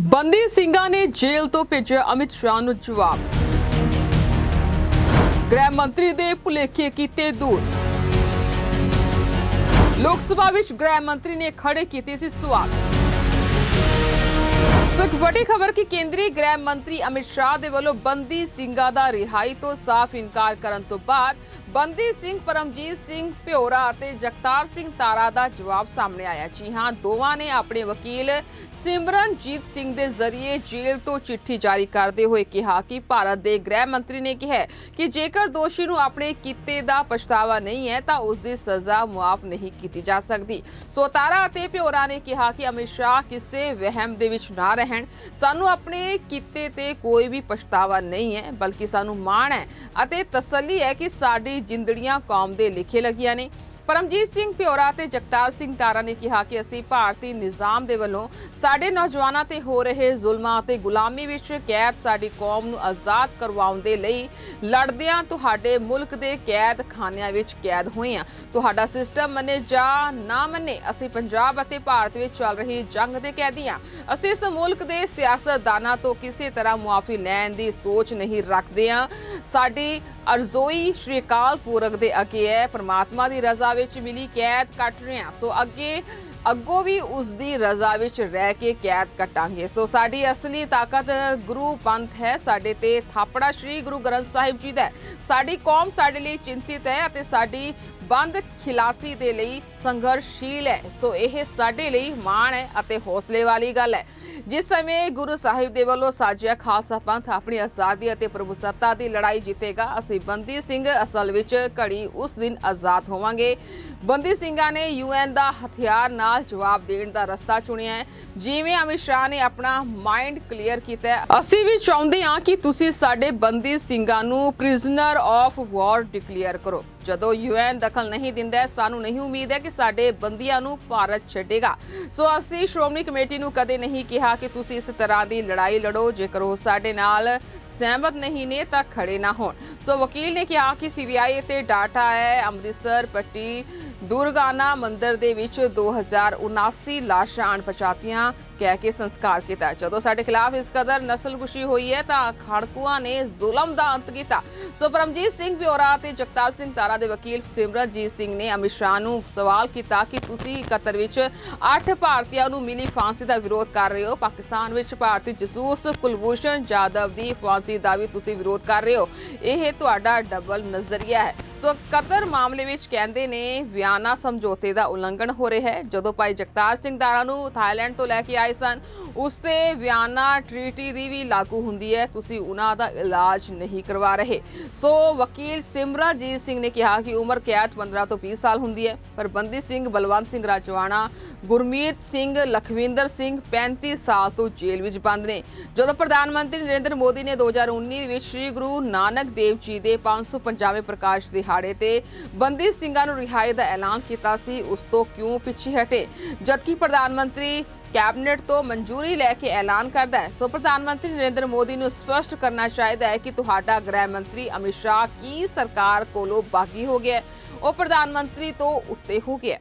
ਬੰਦੀ ਸਿੰਘਾਂ ਨੇ ਜੇਲ੍ਹ ਤੋਂ ਭੇਜਿਆ ਅਮਿਤ ਸ਼ਾਹ ਨੂੰ ਜਵਾਬ। ਗ੍ਰਹਿ ਮੰਤਰੀ ਦੇ ਭੁਲੇਖੇ ਕੀਤੇ ਦੂਰ। ਲੋਕ ਸਭਾ ਵਿੱਚ ਗ੍ਰਹਿ ਮੰਤਰੀ ਨੇ ਖੜੇ ਕੀਤੇ ਸੀ ਸਵਾਲ। ਵੱਡੀ ਖਬਰ ਕਿ ਕੇਂਦਰੀ ਗ੍ਰਹਿ ਮੰਤਰੀ ਅਮਿਤ ਸ਼ਾਹ ਦੇ ਵੱਲੋਂ ਬੰਦੀ ਸਿੰਘਾਂ ਦਾ ਰਿਹਾਈ ਤੋਂ ਸਾਫ਼ ਇਨਕਾਰ ਕਰਨ ਤੋਂ ਬਾਅਦ ਬੰਦੀ ਸਿੰਘ ਪਰਮਜੀਤ ਸਿੰਘ ਭਿਓਰਾ ਅਤੇ ਜਗਤਾਰ ਸਿੰਘ ਤਾਰਾ ਦਾ ਜਵਾਬ ਸਾਹਮਣੇ ਆਇਆ। ਜੀ ਹਾਂ, ਦੋਵਾਂ ਨੇ ਆਪਣੇ ਵਕੀਲ ਸਿਮਰਨਜੀਤ ਸਿੰਘ ਦੇ ਜ਼ਰੀਏ ਜੇਲ੍ਹ ਤੋਂ ਚਿੱਠੀ ਜਾਰੀ ਕਰਦੇ ਹੋਏ ਕਿਹਾ ਕਿ ਭਾਰਤ ਦੇ ਗ੍ਰਹਿ ਮੰਤਰੀ ਨੇ ਕਿਹਾ ਕਿ ਜੇਕਰ ਦੋਸ਼ੀ ਨੂੰ ਆਪਣੇ ਕੀਤੇ ਦਾ ਪਛਤਾਵਾ ਨਹੀਂ ਹੈ, ਤਾਂ ਉਸ ਦੀ ਸਜ਼ਾ ਮੁਆਫ ਨਹੀਂ ਕੀਤੀ ਜਾ ਸਕਦੀ। ਸੋ ਤਾਰਾ ਅਤੇ ਭਿਓਰਾ ਨੇ ਕਿਹਾ ਕਿ ਅਮਿਤ ਸ਼ਾਹ ਕਿਸੇ ਵਹਿਮ ਦੇ ਵਿੱਚ ਨਾ ਰਹਿਣ ਸਾਨੂੰ ਆਪਣੇ ਕੀਤੇ ਤੇ ਕੋਈ ਵੀ ਪਛਤਾਵਾ ਨਹੀਂ ਹੈ, ਬਲਕਿ ਸਾਨੂੰ ਮਾਣ ਹੈ ਅਤੇ ਤਸੱਲੀ ਹੈ ਕਿ ਸਾਡੀ ਜਿੰਦੜੀਆਂ ਕੌਮ ਦੇ ਲਿਖੇ ਲੱਗੀਆਂ ਨੇ। ਪਰਮਜੀਤ ਸਿੰਘ ਭਿਓਰਾ ਤੇ ਜਗਤਾਰ ਸਿੰਘ ਤਾਰਾ ਨੇ ਕਿਹਾ ਕਿ ਅਸੀਂ ਭਾਰਤੀ ਨਿਜ਼ਾਮ ਦੇ ਵੱਲੋਂ ਸਾਡੇ ਨੌਜਵਾਨਾਂ ਤੇ ਹੋ ਰਹੇ ਜ਼ੁਲਮਾਂ ਅਤੇ ਗੁਲਾਮੀ ਵਿੱਚ ਕੈਦ ਸਾਡੀ ਕੌਮ ਨੂੰ ਆਜ਼ਾਦ ਕਰਵਾਉਣ ਦੇ ਲਈ ਲੜਦਿਆਂ ਤੁਹਾਡੇ ਮੁਲਕ ਦੇ ਕੈਦ ਖਾਨਿਆਂ ਵਿੱਚ ਕੈਦ ਹੋਏ ਹਾਂ। ਤੁਹਾਡਾ ਸਿਸਟਮ ਮੰਨੇ ਜਾਂ ਨਾ ਮੰਨੇ, ਅਸੀਂ ਪੰਜਾਬ ਅਤੇ ਭਾਰਤ ਵਿੱਚ ਚੱਲ ਰਹੀ ਜੰਗ ਦੇ ਕੈਦੀ ਹਾਂ। ਅਸੀਂ ਇਸ ਮੁਲਕ ਦੇ ਸਿਆਸਤਦਾਨਾਂ ਤੋਂ ਕਿਸੇ ਤਰ੍ਹਾਂ ਮੁਆਫੀ ਲੈਣ ਦੀ ਸੋਚ ਨਹੀਂ ਰੱਖਦੇ ਹਾਂ। ਸਾਡੀ ਅਰਜ਼ੋਈ ਸ਼੍ਰੀ ਅਕਾਲ ਪੁਰਖ ਦੇ ਅੱਗੇ ਹੈ। ਪ੍ਰਮਾਤਮਾ ਦੀ ਰਜ਼ਾ ਵਿੱਚ ਮਿਲੀ ਕੈਦ ਕੱਟ ਰਹੇ। ਹਾਂ ਸੋ ਅੱਗੇ, ਅੱਗੋਂ ਵੀ ਉਸ ਦੀ ਰਜ਼ਾ ਵਿੱਚ ਰਹਿ ਕੇ ਕੈਦ ਕੱਟਾਂਗੇ। ਸੋ ਸਾਡੀ ਅਸਲੀ ਤਾਕਤ ਗੁਰੂ ਪੰਥ ਹੈ। ਸਾਡੇ ਤੇ ਥਾਪੜਾ ਸ੍ਰੀ ਗੁਰੂ ਗ੍ਰੰਥ ਸਾਹਿਬ ਜੀ ਦਾ ਸਾਡੀ ਕੌਮ ਸਾਡੇ ਲਈ ਚਿੰਤਿਤ ਹੈ ਅਤੇ ਸਾਡੀ ਬੰਦ ਖਿਲਾਸੀ ਦੇ ਲਈ ਸੰਘਰਸ਼ੀਲ ਹੈ। ਸੋ ਇਹ ਸਾਡੇ ਲਈ ਮਾਣ ਹੈ ਅਤੇ ਹੌਸਲੇ ਵਾਲੀ ਗੱਲ ਹੈ। ਜਿਸ ਸਮੇਂ ਗੁਰੂ ਸਾਹਿਬ ਦੇ ਵੱਲੋਂ ਸਾਜਿਆ ਖਾਲਸਾ ਪੰਥ ਆਪਣੀ ਆਜ਼ਾਦੀ ਅਤੇ ਪ੍ਰਭੂਸੱਤਾ ਦੀ ਲੜਾਈ ਜਿੱਤੇਗਾ, ਅਸੀਂ ਬੰਦੀ ਸਿੰਘ ਅਸਲ ਵਿੱਚ ਘੜੀ ਉਸ ਦਿਨ ਆਜ਼ਾਦ ਹੋਵਾਂਗੇ। ਬੰਦੀ ਸਿੰਘਾਂ ਨੇ ਯੂਐਨ ਦਾ ਹਥਿਆਰ ਨਾਲ ਜਵਾਬ ਦੇਣ ਦਾ ਰਸਤਾ ਚੁਣਿਆ ਹੈ। ਜਿਵੇਂ ਅਮਿਤ ਸ਼ਾਹ ਨੇ ਆਪਣਾ ਮਾਈਂਡ ਕਲੀਅਰ ਕੀਤਾ ਅਸੀਂ ਵੀ ਚਾਹੁੰਦੇ ਹਾਂ ਕਿ ਤੁਸੀਂ ਸਾਡੇ ਬੰਦੀ ਸਿੰਘਾਂ ਨੂੰ ਪ੍ਰਿਜ਼ਨਰ ਆਫ ਵਾਰ ਡਿਕਲੇਅਰ ਕਰੋ। ਜਦੋਂ ਯੂਐਨ ਦਖਲ ਨਹੀਂ ਦਿੰਦਾ ਸਾਨੂੰ ਨਹੀਂ ਉਮੀਦ ਹੈ ਕਿ ਸਾਡੇ ਬੰਦੀਆਂ ਨੂੰ ਭਾਰਤ ਛੱਡੇਗਾ। ਸੋ ਅਸੀਂ ਸ਼੍ਰੋਮਣੀ ਕਮੇਟੀ ਨੂੰ ਕਦੇ ਨਹੀਂ ਕਿਹਾ ਕਿ ਤੁਸੀਂ ਇਸ ਤਰ੍ਹਾਂ ਦੀ ਲੜਾਈ ਲੜੋ, ਜੇਕਰ ਉਹ ਸਾਡੇ ਨਾਲ ਸਹਿਮਤ ਨਹੀਂ ਨੇ ਤਾਂ ਖੜੇ ਨਾ ਹੋਣ। ਸੋ ਵਕੀਲ ਨੇ ਕਿਹਾ ਕਿ ਸੀਬੀਆਈ ਤੇ ਡਾਟਾ ਹੈ, ਅੰਮ੍ਰਿਤਸਰ, ਪੱਟੀ, ਦੁਰਗਾਨਾ ਮੰਦਿਰ ਦੇ ਵਿੱਚ 2079 ਲਾਸ਼ਾਂ ਅਣਪਛਾਤੀਆਂ ਕਹਿ ਕੇ ਸੰਸਕਾਰ ਕੀਤਾ ਜਦੋਂ ਸਾਡੇ ਖਿਲਾਫ ਇਸ ਕਦਰ ਨਸਲਕੁਸ਼ੀ ਹੋਈ ਹੈ ਤਾਂ ਖੜਕੂਆਂ ਨੇ ਜ਼ੁਲਮ ਦਾ ਅੰਤ ਕੀਤਾ। ਸੋ ਪਰਮਜੀਤ ਸਿੰਘ ਬਿਓਰਾ ਤੇ ਜਗਤਾਰ ਸਿੰਘ ਤਾਰਾ ਦੇ ਵਕੀਲ ਸਿਮਰਨਜੀਤ ਸਿੰਘ ਨੇ ਅਮਿਤ ਸ਼ਾਹ ਨੂੰ ਸਵਾਲ ਕੀਤਾ ਕਿ ਤੁਸੀਂ ਕਤਰ ਵਿੱਚ 8 ਭਾਰਤੀਆਂ ਨੂੰ ਮਿਲੀ ਫਾਂਸੀ ਦਾ ਵਿਰੋਧ ਕਰ ਰਹੇ ਹੋ। ਪਾਕਿਸਤਾਨ ਵਿੱਚ ਭਾਰਤੀ ਜਸੂਸ ਕੁਲਭੂਸ਼ਣ ਜਾਦਵ ਦੀ ਫਾਂਸੀ ਦਾ ਵੀ ਤੁਸੀਂ ਵਿਰੋਧ ਕਰ ਰਹੇ ਹੋ। ਇਹ ਤੁਹਾਡਾ ਡਬਲ ਨਜ਼ਰੀਆ ਹੈ। ਸੋ ਕਤਰ ਮਾਮਲੇ ਵਿੱਚ ਕਹਿੰਦੇ ਨੇ ਵਿਆਨਾ ਸਮਝੌਤੇ ਦਾ ਉਲੰਘਣ ਹੋ ਰਿਹਾ ਹੈ। ਜਦੋਂ ਭਾਈ ਜਗਤਾਰ ਸਿੰਘ ਦਾਰਾ ਨੂੰ ਥਾਈਲੈਂਡ ਤੋਂ ਲੈ ਕੇ ਆਏ ਸਨ, ਉਸ ਤੇ ਵਿਆਨਾ ਟ੍ਰੀਟੀ ਦੀ ਵੀ ਲਾਗੂ ਹੁੰਦੀ ਹੈ। ਤੁਸੀਂ ਉਹਨਾਂ ਦਾ ਇਲਾਜ ਨਹੀਂ ਕਰਵਾ ਰਹੇ। ਸੋ ਵਕੀਲ ਸਿਮਰਨਜੀਤ ਸਿੰਘ ਨੇ ਕਿਹਾ ਕਿ ਉਮਰ ਕੈਦ 15 ਤੋਂ 20 ਸਾਲ ਹੁੰਦੀ ਹੈ। ਪਰ ਬੰਦੀ ਸਿੰਘ ਬਲਵੰਤ ਸਿੰਘ ਰਾਜਵਾਨਾ, ਗੁਰਮੀਤ ਸਿੰਘ ਲਖਵਿੰਦਰ ਸਿੰਘ 35 ਸਾਲ ਤੋਂ ਜੇਲ੍ਹ ਵਿੱਚ ਬੰਦ ਨੇ। ਜਦੋਂ ਪ੍ਰਧਾਨ ਮੰਤਰੀ ਨਰਿੰਦਰ ਮੋਦੀ ਨੇ 2019 ਵਿੱਚ ਸ੍ਰੀ ਗੁਰੂ ਨਾਨਕ ਦੇਵ ਜੀ ਦੇ 550ਵੇਂ ਪ੍ਰਕਾਸ਼ ਦੇ ਦਿਹਾੜੇ ਤੇ ਬੰਦੀ ਸਿੰਘਾਂ ਨੂੰ ਰਿਹਾਈ ਦਾ ਐਲਾਨ ਕੀਤਾ ਸੀ, ਉਸ ਤੋਂ ਕਿਉਂ ਪਿੱਛੇ ਹਟੇ? ਜਦਕਿ ਪ੍ਰਧਾਨ ਮੰਤਰੀ ਕੈਬਨਿਟ ਤੋਂ ਮਨਜ਼ੂਰੀ ਲੈ ਕੇ ਐਲਾਨ ਕਰਦਾ ਹੈ, ਸੋ ਪ੍ਰਧਾਨ ਮੰਤਰੀ ਨਰਿੰਦਰ ਮੋਦੀ ਨੂੰ ਸਪਸ਼ਟ ਕਰਨਾ ਚਾਹੀਦਾ ਹੈ ਕਿ ਤੁਹਾਡਾ ਗ੍ਰਹਿ ਮੰਤਰੀ ਅਮਿਤ ਸ਼ਾਹ ਕੀ ਸਰਕਾਰ ਕੋਲੋਂ ਬਾਗੀ ਹੋ ਗਿਆ ਉਹ ਪ੍ਰਧਾਨ ਮੰਤਰੀ ਤੋਂ ਉੱਤੇ ਹੋ ਗਿਆ